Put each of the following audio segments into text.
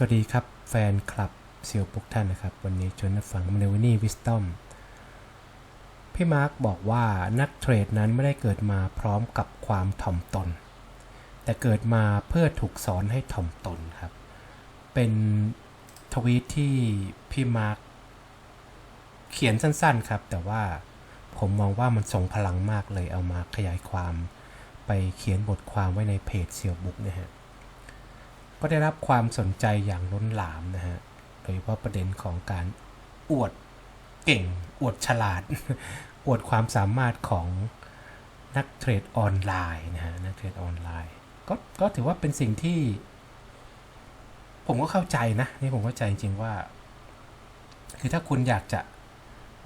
สวัสดีครับ แฟนคลับเซียวปุกท่านนะครับ วันนี้ชวนฟังมันเนวินี่วิสตอมพี่มาร์กบอกว่านักเทรดนั้นไม่ได้เกิดมาพร้อมกับความถ่อมตน แต่เกิดมาเพื่อถูกสอนให้ถ่อมตนครับ เป็นทวีตที่พี่มาร์กเขียนสั้นๆครับ แต่ว่าผมมองว่ามันส่งพลังมากเลยเอามาขยายความ ไปเขียนบทความไว้ในเพจเซียวบุกนะฮะ ก็ได้รับความสนใจอย่างล้นหลามนะฮะ โดยเฉพาะประเด็นของการอวดเก่ง อวดฉลาด อวดความสามารถของนักเทรดออนไลน์นะฮะ นักเทรดออนไลน์ ก็ก็ถือว่าเป็นสิ่งที่ ผมก็เข้าใจนะ นี่ผมเข้าใจจริงๆว่า คือถ้าคุณอยากจะ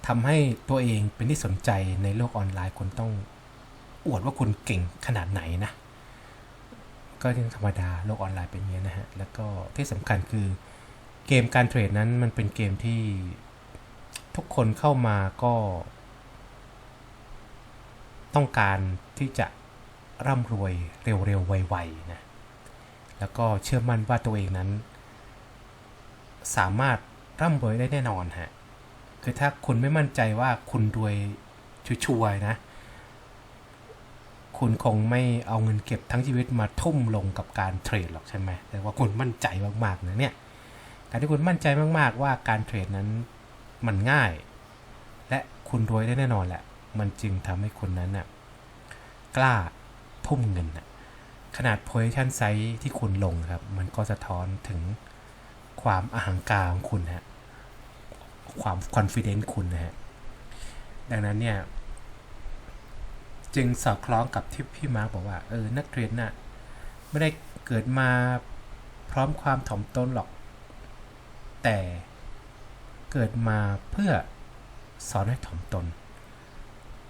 ทำให้ตัวเองเป็นที่สนใจในโลกออนไลน์คุณต้องอวดว่าคุณเก่งขนาดไหนนะ ก็ยังธรรมดาโลกออนไลน์เป็นอย่างนี้นะฮะ แล้วก็ที่สำคัญคือเกมการเทรดนั้นมันเป็นเกมที่ทุกคนเข้ามาก็ ต้องการที่จะร่ำรวยเร็วๆ ไวๆนะ แล้วก็เชื่อมั่นว่าตัวเองนั้น สามารถร่ำรวยได้แน่นอนฮะ คือถ้าคุณไม่มั่นใจว่าคุณรวยชัวร์ๆนะ คุณคงไม่เอาเงินเก็บทั้งชีวิตมาทุ่มลงกับการเทรดหรอกใช่ไหมแต่ว่าคุณมั่นใจมากๆนะเนี่ยการที่คุณมั่นใจมากๆ ว่าการเทรดนั้นมันง่าย และคุณรวยได้แน่นอนแหละ มันจึงทำให้คุณนั้นน่ะกล้าทุ่มเงินน่ะขนาด position size ที่คุณลงครับ มันก็สะท้อนถึงความอาหังการของคุณฮะความ confidence คุณนะฮะดังนั้นเนี่ย จึงสอดคล้องกับที่พี่มาร์กบอกว่าเออนักเรียนน่ะไม่ได้เกิดมาพร้อมความถ่อมตนหรอก แต่เกิดมาเพื่อสอนให้ถ่อมตน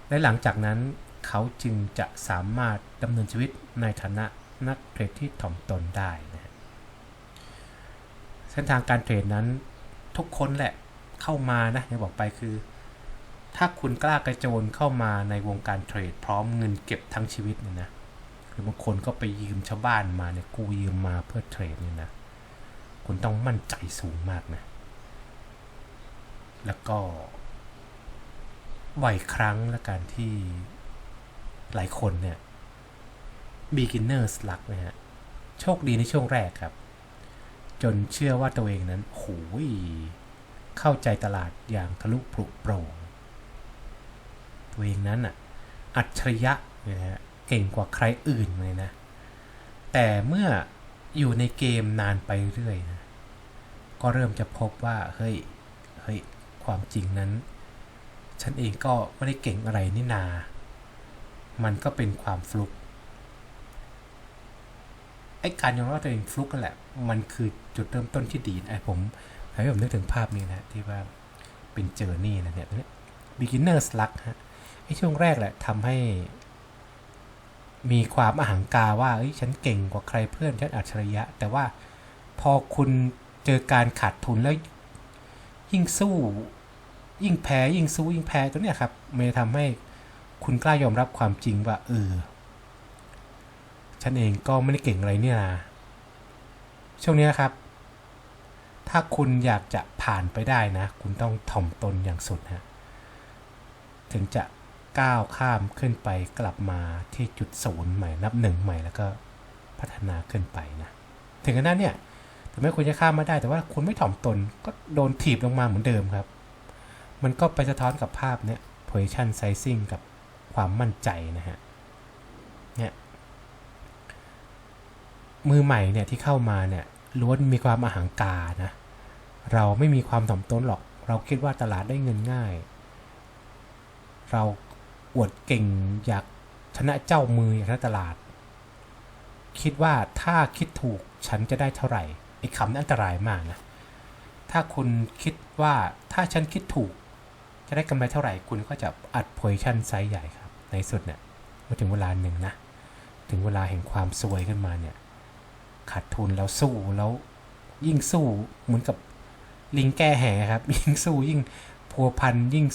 และหลังจากนั้นเขาจึงจะสามารถดำเนินชีวิตในฐานะนักเทรดที่ถ่อมตนได้นะฮะเส้นทางการเทรดนั้นทุกคนแหละเข้ามานะอย่างบอกไปคือ ถ้าคุณกล้ากระโจนเข้ามาในวงการเทรด พร้อมเงินเก็บทั้งชีวิตเนี่ยนะหรือบางคนก็ไปยืมชาวบ้านมาเนี่ยกู้ยืมมาเพื่อเทรดเนี่ยนะคุณต้องมั่นใจสูงมากนะ แล้วก็บ่อยครั้งและการที่หลายคนเนี่ย beginners luck นะฮะ โชคดีในช่วงแรกครับ จนเชื่อว่าตัวเองนั้นโหยเข้าใจตลาดอย่างทะลุปลุกโปร่ง ตัวเองนั้นอะอัจฉริยะเลยนะฮะเก่งกว่าใครอื่นเลยนะ แต่เมื่ออยู่ในเกมนานไปเรื่อยนะก็เริ่มจะพบว่าเฮ้ยเฮ้ยความจริงนั้น ฉันเองก็ไม่ได้เก่งอะไรนี่นา มันก็เป็นความฟลุกไอ้การยอมรับตัวเองฟลุกนั่นแหละ มันคือจุดเริ่มต้นที่ดีนไอ้ผมให้ผมนึกถึงภาพนี้นะที่ว่าเป็นเจอร์นี่นะเนี่ยนี่ย beginner's luck ฮะ ไอ้ช่วงแรกแหละทำให้ มีความอหังการว่าเอ้ยฉันเก่งกว่าใครเพื่อนฉันอัจฉริยะ แต่ว่าพอคุณเจอการขาดทุนแล้วยิ่งสู้ ยิ่งแพ้ยิ่งสู้ยิ่งแพ้ตัวเนี้ยครับมันจะทำให้คุณกล้ายอมรับความจริงว่าเออฉันเองก็ไม่ได้เก่งอะไรเนี่ยนะช่วงนี้ครับ ถ้าคุณอยากจะผ่านไปได้นะ คุณต้องถ่อมตนอย่างสุดฮะถึงจะ ก้าวข้ามขึ้นไปกลับมาที่จุดศูนย์ใหม่นับหนึ่งใหม่แล้วก็พัฒนาขึ้นไปนะ ถึงขนาดเนี่ยถึงแม้คุณจะข้ามมาได้แต่ว่าคุณไม่ถ่อมตนก็โดนถีบลงมาเหมือนเดิมครับ มันก็ไปสะท้อนกับภาพเนี่ย position sizing กับความมั่นใจนะฮะเนี่ยมือใหม่เนี่ยที่เข้ามาเนี่ยล้วนมีความอาหังกานะ เราไม่มีความถ่อมตนหรอก เราคิดว่าตลาดได้เงินง่าย เรา อวดเก่ง อยากชนะเจ้ามืออยากชนะตลาด คิดว่าถ้าคิดถูกฉันจะได้เท่าไหร่ไอ้คำนั้นอันตรายมากนะ ถ้าคุณคิดว่าถ้าฉันคิดถูก จะได้กำไรเท่าไหร่ คุณก็จะอัดโพซิชันไซส์ใหญ่ครับ ในสุดเนี่ยเมื่อถึงเวลาหนึ่งนะ ถึงเวลาแห่งความซวยขึ้นมาเนี่ยขาดทุนแล้วสู้แล้วยิ่งสู้เหมือนกับลิงแก้แห่ครับ ยิ่งสู้ยิ่งพัวพันยิ่ง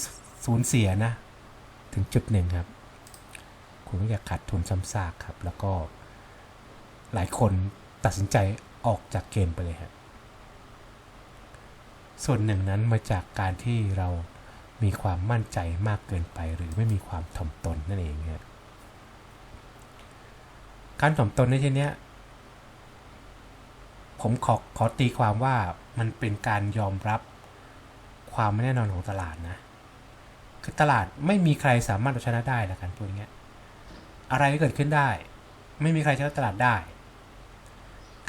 สูญเสียนะ ถึงจุดหนึ่งครับ คุณก็จะขาดทุนซ้ำซากครับ แล้วก็หลายคนตัดสินใจออกจากเกมไปเลยครับส่วนหนึ่งนั้นมาจากการที่เรามีความมั่นใจมากเกินไปหรือไม่มีความถ่อมตนนั่นเองฮะการถ่อมตนในที่นี้ผมขอขอตีความว่ามันเป็นการยอมรับความไม่แน่นอนของตลาดนะ คือตลาดไม่มีใครสามารถเอาชนะได้ละกันพูดอย่างเงี้ยอะไรก็เกิดขึ้นได้ ไม่มีใครชนะตลาดได้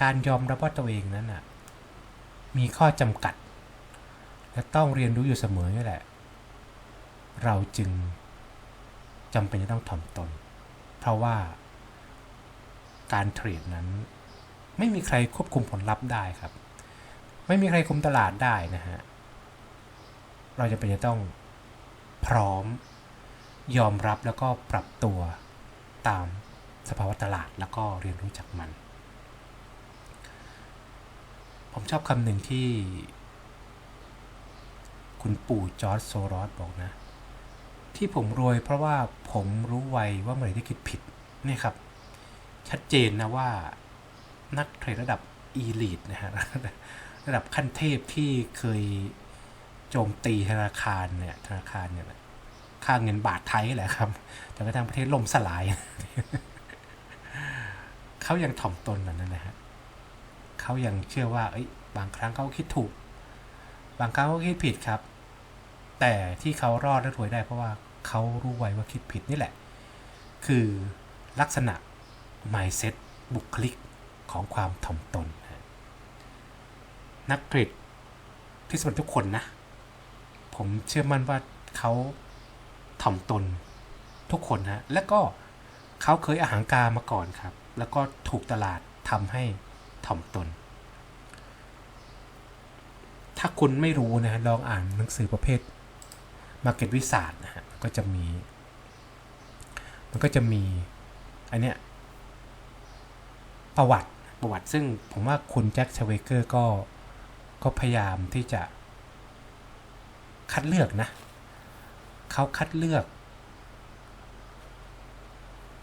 การยอมรับว่าตัวเองนั้นน่ะมีข้อจำกัด และต้องเรียนรู้อยู่เสมอนี่แหละ เราจึงจำเป็นจะต้องถ่อมตน เพราะว่าการเทรดนั้น ไม่มีใครควบคุมผลลัพธ์ได้ครับ ไม่มีใครคุมตลาดได้นะฮะ เราจะเป็นจะต้อง พร้อม ยอมรับแล้วก็ปรับตัวตามสภาวะตลาดแล้วก็เรียนรู้จากมัน ผมชอบคำหนึ่งที่ คุณปู่จอร์จโซรอสบอกนะ ที่ผมรวยเพราะว่าผมรู้ไวว่าเมื่อไหร่ที่คิดผิดนี่ครับ ชัดเจนนะว่านักเทรดระดับอีลิทนะฮะระดับขั้นเทพที่เคย โจมตีธนาคารเนี่ยธนาคารเนี่ยค่าเงินบาทไทยแหละครับจนกระทั่งประเทศล่มสลาย เขายังถ่อมตนแบบนั้นนะฮะเขายังเชื่อว่า เอ้ย บางครั้งเขาคิดถูก บางครั้งเขาคิดผิดครับ แต่ที่เขารอดและรวยได้เพราะว่าเขารู้ไว้ว่าคิดผิดนี่แหละ คือลักษณะ mindset บุคลิกของความถ่อมตน นักเทรดที่สำหรัทุกคนนะ ผมเชื่อมั่นว่าเขาถ่อมตนทุกคนฮะ และก็เขาเคยอาหางการมาก่อนครับ แล้วก็ถูกตลาดทำให้ถ่อมตน ถ้าคุณไม่รู้นะ ลองอ่านหนังสือประเภท Market วิสานะฮะ ก็จะมี มันก็จะมี อันเนี้ย ประวัติประวัติซึ่งผมว่าคุณแจ็คชเวเกอร์ก็ก็พยายามที่จะ คัดเลือกนะ เขาคัดเลือก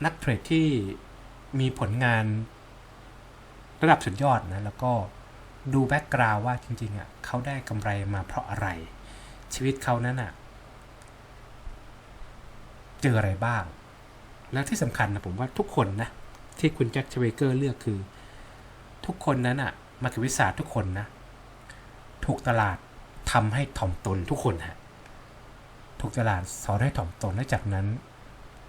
นักเทรดที่มีผลงานระดับสุดยอดนะ แล้วก็ดูแบ็กกราวว่าจริงๆอะ่ะเขาได้กำไรมาเพราะอะไร ชีวิตเขานั้นอะ่ะ เจออะไรบ้าง แล้วที่สำคัญนะผมว่าทุกคนนะ ที่คุณแจ็คชเวเกอร์เลือกคือ ทุกคนนั้นอะ่ะมาคิวิสาทุกคนนะ ถูกตลาด ทำให้ถ่อมตนทุกคนฮะถูกตลาดสอนให้ถ่อมตนและจากนั้น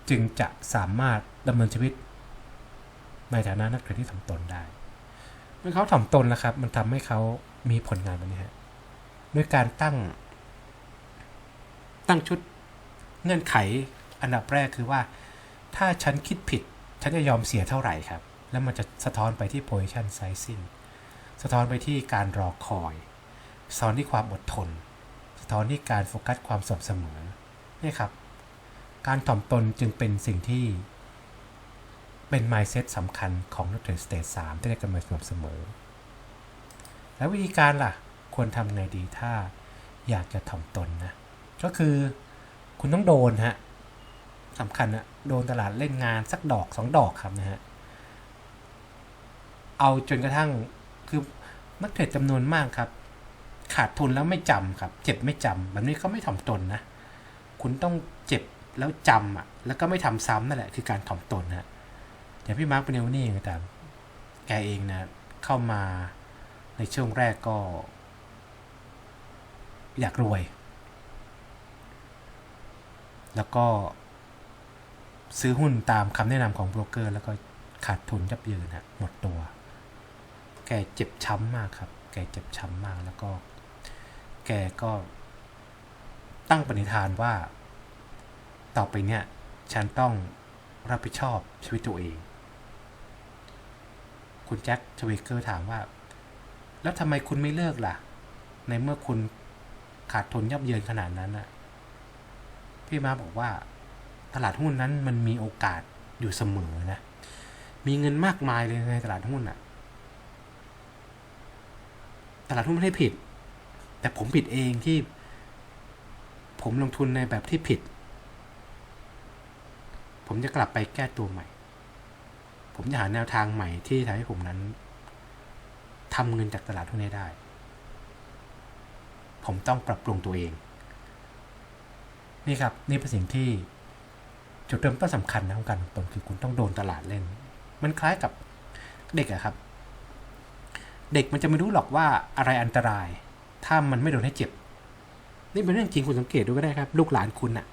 จึงจะสามารถดำเนินชีวิต ในฐานะนักเทรดที่ถ่อมตนได้ เมื่อเขาถ่อมตนแล้วครับ มันทำให้เขามีผลงานแบบนี้ฮะด้วยการตั้ง ตั้งชุดเงื่อนไขอันดับแรกคือว่า ถ้าฉันคิดผิด ฉันจะยอมเสียเท่าไหร่ครับ แล้วมันจะสะท้อนไปที่ position sizing สะท้อนไปที่การรอคอย สะท้อนที่ความอดทน สะท้อนที่การโฟกัสความสม่ำเสมอนี่ครับ การถ่อมตนจึงเป็นสิ่งที่ เป็น mindset สำคัญของนักเทรดสเตจ3ที่ได้กำไรสม่ำเสมอ แล้ววิธีการล่ะ ควรทำไงดีถ้าอยากจะถ่อมตนนะ ก็คือคุณต้องโดนฮะสำคัญนะโดนตลาดเล่นงานสักดอกสองดอกครับนะฮะ เอาจนกระทั่งคือนักเทรดจำนวนมากครับ ขาดทุนแล้วไม่จำครับ เจ็บไม่จำแบบนี้ก็ไม่ถ่อมตนนะ คุณต้องเจ็บแล้วจำอะ แล้วก็ไม่ทำซ้ำนั่นแหละคือการถ่อมตนฮะอย่างพี่มาร์คเป็นเนวนี่เองแต่แกเองนะเข้ามาในช่วงแรกก็ อยากรวย แล้วก็ซื้อหุ้นตามคำแนะนำของโบรกเกอร์ แล้วก็ขาดทุนยับเยินฮะหมดตัว แกเจ็บช้ำมากครับ แกเจ็บช้ำมากแล้วก็ แกก็ตั้งปณิธานว่า ต่อไปเนี่ย ฉันต้องรับผิดชอบชีวิตตัวเอง คุณแจ็คชเวเกอร์ถามว่า แล้วทำไมคุณไม่เลิกล่ะ ในเมื่อคุณขาดทุนยับเยินขนาดนั้นน่ะพี่มาบอกว่า ตลาดหุ้นนั้นมันมีโอกาสอยู่เสมอนะ มีเงินมากมายเลยในตลาดหุ้นอะตลาดหุ้นไม่ได้ผิด แต่ผมผิดเองที่ ผมลงทุนในแบบที่ผิด ผมจะกลับไปแก้ตัวใหม่ ผมจะหาแนวทางใหม่ที่ทำให้ผมนั้นทำเงินจากตลาดหุ้นได้ ผมต้องปรับปรุงตัวเอง นี่ครับ นี่เป็นสิ่งที่จุดเริ่มต้นสำคัญนะของการลงทุนคือคุณต้องโดนตลาดเล่น มันคล้ายกับเด็กอะครับ เด็กมันจะไม่รู้หรอกว่าอะไรอันตราย ถ้ามันไม่โดนให้เจ็บ นี่เป็นเรื่องจริงคุณสังเกตดูก็ได้ครับ ลูกหลานคุณอะ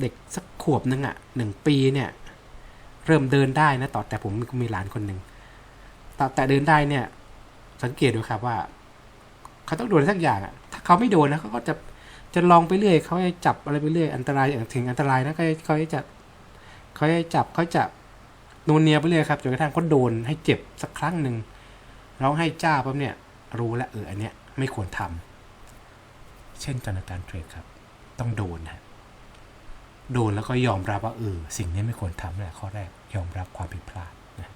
เด็กสักขวบหนึ่งอะหนึ่งปีเนี่ย เริ่มเดินได้นะต่อแต่ผมมีหลานคนหนึ่งต่อแต่เดินได้เนี่ย สังเกตดูครับว่า เขาต้องโดนสักอย่างอะถ้าเขาไม่โดนนะเขาก็จะจะลองไปเรื่อยเขาจะจับอะไรไปเรื่อยอันตรายอย่างถึงอันตรายนะเขาเขาจะเขาจะจับเขาจะนูนเนียไปเรื่อยครับจนกระทั่งเขาโดนให้เจ็บสักครั้งหนึ่งร้องให้จ้าปั๊บเนี่ย รู้แล้วเอออันเนี้ยไม่ควรทำเช่นกันในการเทรดครับ ต้องโดนนะโดนแล้วก็ยอมรับว่าเออสิ่งนี้ไม่ควรทำแหละข้อแรกยอมรับความผิดพลาดนะ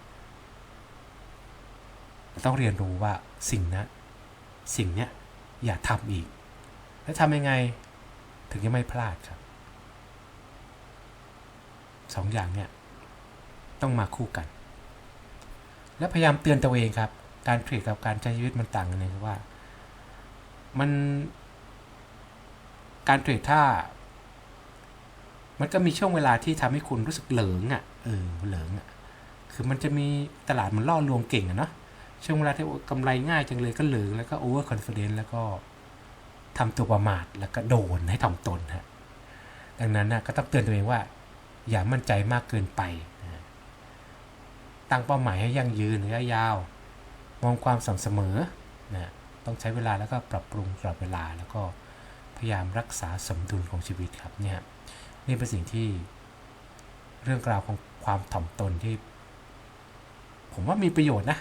ต้องเรียนรู้ว่าสิ่งนั้นสิ่งเนี้ยอย่าทำอีก แล้วทำยังไงถึงจะไม่พลาดครับสองอย่างเนี่ยต้องมาคู่กัน และพยายามเตือนตัวเองครับ การเทรดกับการใช้ชีวิตมันต่างกันเลยคือว่า มันการเทรดถ้า มันก็มีช่วงเวลาที่ทำให้คุณรู้สึกเหลิงอะเออเหลิงอะคือมันจะมีตลาดมันล่อลวงเก่งอะเนาะช่วงเวลาที่กำไรง่ายจังเลยก็เหลิงแล้วก็โอเวอร์คอนฟ idence แล้วก็ทำตัวประมาทแล้วก็โดนให้ถ่อมตนฮะดังนั้นนะก็ต้องเตือนตัวเองว่า อย่ามั่นใจมากเกินไปตั้งเป้าหมายให้ยั่งยืนระยะยาว มองความสม่ำเสมอนะต้องใช้เวลาแล้วก็ปรับปรุงตลอดเวลา แล้วก็พยายามรักษาสมดุลของชีวิตครับเนี่ยนี่เป็นสิ่งที่เรื่องราวของความถ่อมตนที่ ผมว่ามีประโยชน์นะ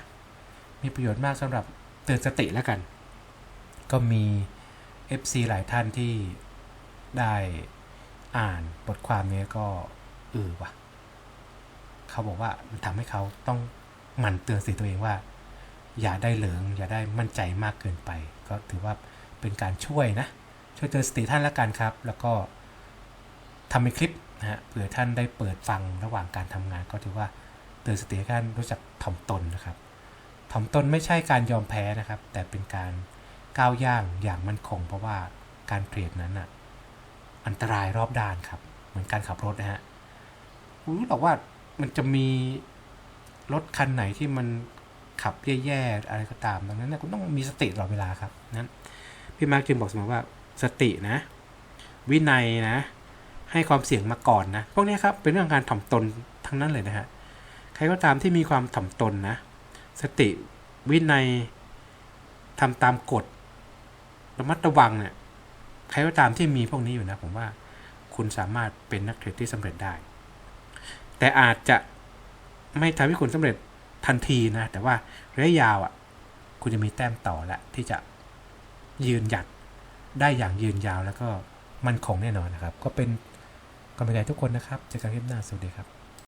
มีประโยชน์มากสำหรับเตือนสติแล้วกัน ก็มี FC หลายท่านที่ได้อ่านบทความนี้ก็เออว่ะ เขาบอกว่ามันทำให้เขาต้องหมั่นเตือนสติตัวเองว่า อย่าได้เหลิงอย่าได้มั่นใจมากเกินไป ก็ถือว่าเป็นการช่วยนะ ช่วยเตือนสติท่านละกันครับ แล้วก็ทำเป็นคลิปนะฮะเผื่อท่านได้เปิดฟังระหว่างการทำงาน ก็ถือว่าเตือนสติท่านรู้จักถ่อมตนนะครับถ่อมตนไม่ใช่การยอมแพ้นะครับ แต่เป็นการก้าวย่างอย่างมั่นคง เพราะว่าการเทรดนั้นอะอันตรายรอบด้านครับ เหมือนการขับรถนะฮะรู้หรอกว่ามันจะมีรถคันไหนที่มัน ขับแย่ๆอะไรก็ตามดังนั้นนะคุณต้องมีสติตลอดเวลาครับนั้นพี่มาร์คจึงบอกเสมอว่าสตินะ วินัยนะ ให้ความเสี่ยงมาก่อนนะพวกนี้ครับเป็นเรื่องการถ่อมตนทั้งนั้นเลยนะฮะใครก็ตามที่มีความถ่อมตนนะ สติวินัยทำตามกฎระมัดระวังเนี่ยใครก็ตามที่มีพวกนี้อยู่นะผมว่าคุณสามารถเป็นนักเทรดที่สำเร็จได้ แต่อาจจะไม่ทำให้คุณสำเร็จ ทันทีนะ แต่ว่าระยะยาวอะคุณจะมีแต้มต่อและที่จะยืนหยัดได้อย่างยืนยาวแล้วก็มั่นคงแน่นอนนะครับ ก็เป็นกำลังใจทุกคนนะครับเจอกันคลิปหน้าสวัสดีครับ